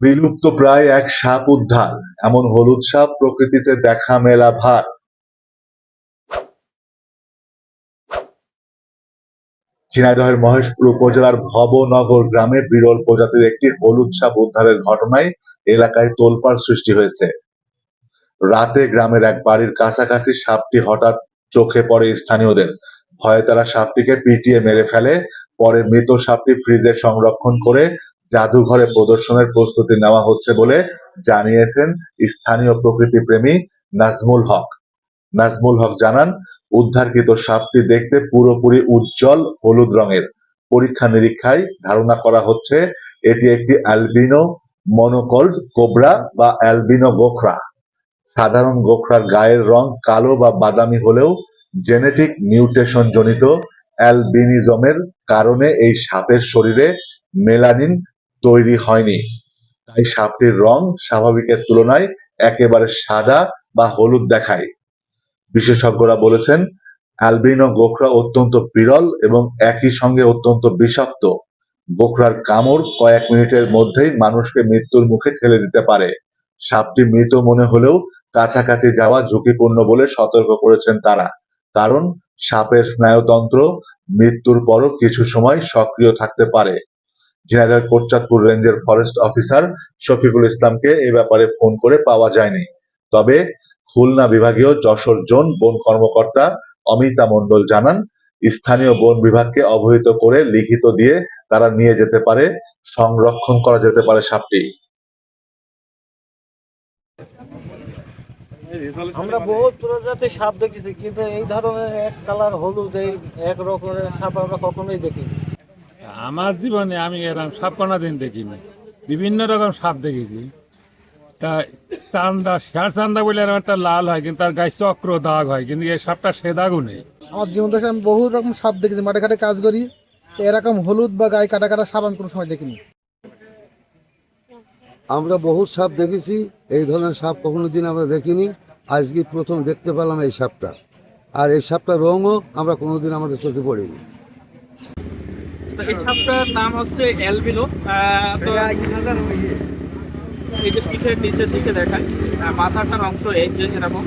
বিলুপ্ত প্রায় এক সাপ উদ্ধার, এমন হলুদ সাপ প্রকৃতিতে দেখা মেলা ভার। ঝিনাইদহের মহেশপুর উপজেলার ভবনগর গ্রামে বিরল প্রজাতির একটি হলুদ সাপ উদ্ধারের ঘটনায় এলাকায় তোলপাড় সৃষ্টি হয়েছে। রাতে গ্রামের এক বাড়ির কাছাকাছি সাপটি হঠাৎ চোখে পড়ে স্থানীয়দের। ভয়ে তারা সাপটিকে পিটিয়ে মেরে ফেলে, পরে মৃত সাপটি ফ্রিজে সংরক্ষণ করে জাদুঘরে প্রদর্শনের প্রস্তুতি নেওয়া হচ্ছে বলে জানিয়েছেন স্থানীয় প্রকৃতিপ্রেমী নাজমুল হক। নাজমুল হক জানান, উদ্ধারকৃত সাপটি দেখতে পুরোপুরি উজ্জ্বল হলুদ রঙের। পরীক্ষা নিরীক্ষায় ধারণা করা হচ্ছে এটি একটি অ্যালবিনো মনোকল্ড কোবরা বা অ্যালবিনো গোখরা। সাধারণ গোখরার গায়ের রং কালো বা বাদামি হলেও জেনেটিক মিউটেশন জনিত অ্যালবিনিজমের কারণে এই সাপের শরীরে মেলানিন তৈরি হয়নি। তাই সাপটির রং স্বাভাবিকের তুলনায় একেবারে সাদা বা হলুদ দেখায়। বিশেষজ্ঞরা বলেছেন, অ্যালবিনো গোখরা অত্যন্ত বিরল এবং একই সঙ্গে অত্যন্ত বিষাক্ত। গোখরার কামড় কয়েক মিনিটের মধ্যেই মানুষকে মৃত্যুর মুখে ঠেলে দিতে পারে। সাপটি মৃত মনে হলেও কাছাকাছি যাওয়া ঝুঁকিপূর্ণ বলে সতর্ক করেছেন তারা। কারণ, সাপের স্নায়ুতন্ত্র মৃত্যুর পরও কিছু সময় সক্রিয় থাকতে পারে। ঝিনাইদহ কোটচাঁদপুর রেঞ্জের ফরেস্ট অফিসার শফিকুল ইসলামকে এ ব্যাপারে ফোন করে পাওয়া যায়নি। তবে খুলনা বিভাগীয় যশোর জোন বন কর্মকর্তা অমিতা মণ্ডল জানান, স্থানীয় বন বিভাগকে অবহিত করে লিখিত দিয়ে তারা নিয়ে যেতে পারে, সংরক্ষণ করা যেতে পারে সাপটি। আমরা বহুত প্রজাতির সাপ দেখেছি, কিন্তু এই ধরনের এক কালার হলুদ, এই এক রকমের সাপ আমরা কখনোই দেখিনি। আমার জীবনে আমি এরকম সাপ কোনো দিন দেখিনি। বিভিন্ন রকম সাপ দেখেছি। তা চান্দা শেয়ার চান্দা বলে এরকম একটা লাল হয় কিন্তু তার গায়ে চক্র দাগ হয় কিন্তু এই সাপটা সে দাগও নেই। আমার জীবন দশায় আমি বহু রকম সাপ দেখেছি মাঠে ঘাটে কাজ করি। এরকম হলুদ বা গায়ে কাটা কাটা সাপ আমি কোনো সময় দেখিনি। আমরা বহুত সাপ দেখেছি এই ধরনের সাপ কখনো দিন আমরা দেখিনি। আজকে প্রথম দেখতে পেলাম এই সাপটা। আর এই সাপটার রঙও আমরা কোনোদিন আমাদের চোখে পড়িনি। তো এই সাপটার নাম হচ্ছে অ্যালবিনো। আহ, তো এই যে। পিঠের নিচের দিকে দেখায় মাথাটার অংশ এই যে এরকম।